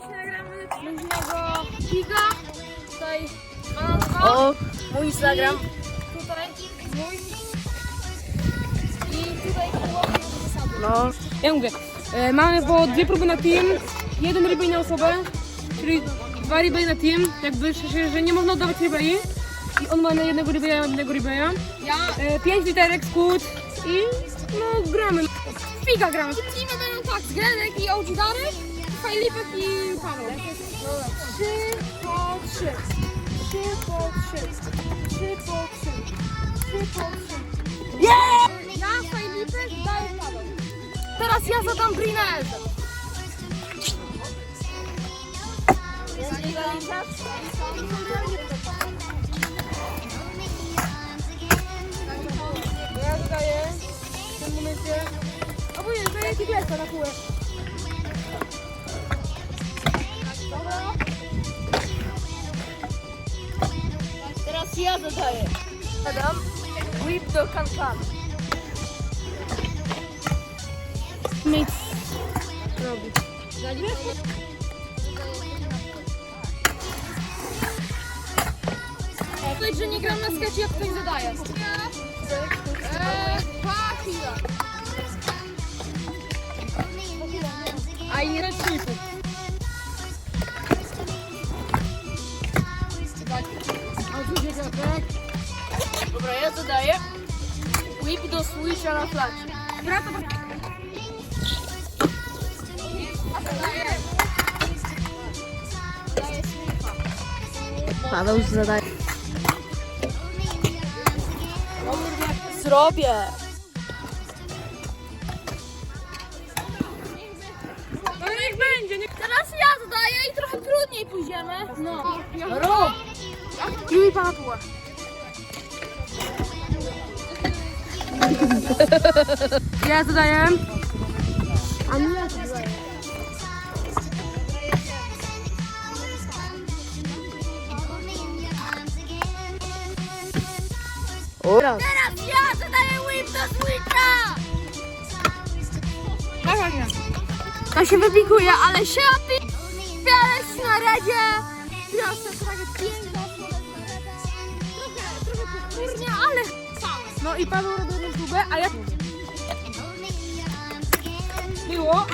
Nagramy luźnego giga. Tutaj Ananka, O, mój Instagram. tutaj mój. I tutaj chłopie. No, Ja mówię, e, mamy po dwie próby na team, jeden rebate na osobę, czyli dwa rebate na team, jakby że, że nie można oddawać rebate. I on ma na jednego rebata, ja mam jednego rebata. Ja E, pięć literek, skut i no gramy. Figa gramy. teamy będą tak, Zgredek i OG Darek, Fajlipek i Paweł. Trzy po trzy. Trzy po trzy. Trzy po trzy. Trzy po trzy. Yeah! Ja, Fajlipek, Darek, Paweł. Teraz ja zadam Elsa. Ja zdaję w tym momencie. O nie, zdaję ci glesa na kółek. Teraz ja zadaję. Adam, whip do kankan. Nic robi. Powiedz, że nie gram na skecie, jak ktoś zadaje. Eee, pachia. A Dobra, ja zadaję. Whip do switcha na flacie. Paweł zadaje. Zrobię. No niech będzie, niech... Teraz ja zadaję i trochę trudniej pójdziemy. No. Rób. Pana tuła. Ja zadaję. A nie ja. Oraz. Teraz ja zadaję whip do switcha! To się wypikuje, ale się opi... Piałeś na redzie. Proszę, trochę piękna. I Paweł robi próbę, a ja... Było.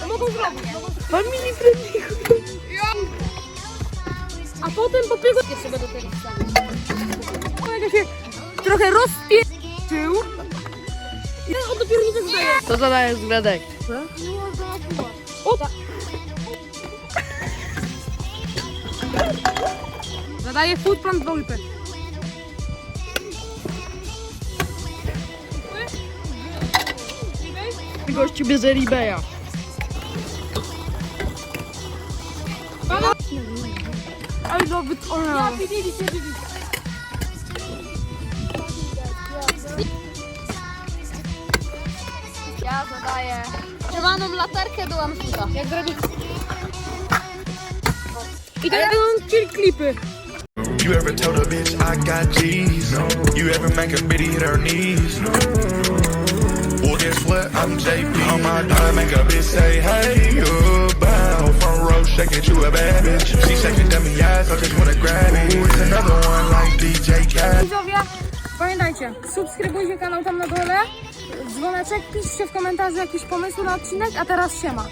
To mogą zrobić. Mam mini prędniku. A potem po piego jeszcze będę tego wstawić. Się trochę rozpieczył. I on dopiero nie zdaje. To zadaję z gradek. O tak. Zadaję food plan dwa Gościu bierze Ribeya. I love it all. Ja zadaję czerwoną latarkę do lamputa. Jak zrobić... I będą czyli klipy. You ever told a bitch I got G's? No. You ever make a bitty hit her knees? No. Well, guess what? I'm JP. On my dime, make a bitch say, hey, you. Front row, you a bad bitch. She shaking dummy eyes, I just wanna grab it. It's another one like DJ pamiętajcie, subskrybujcie kanał tam na dole, dzwoneczek, piszcie w komentarzu jakieś pomysły na odcinek, a teraz siema.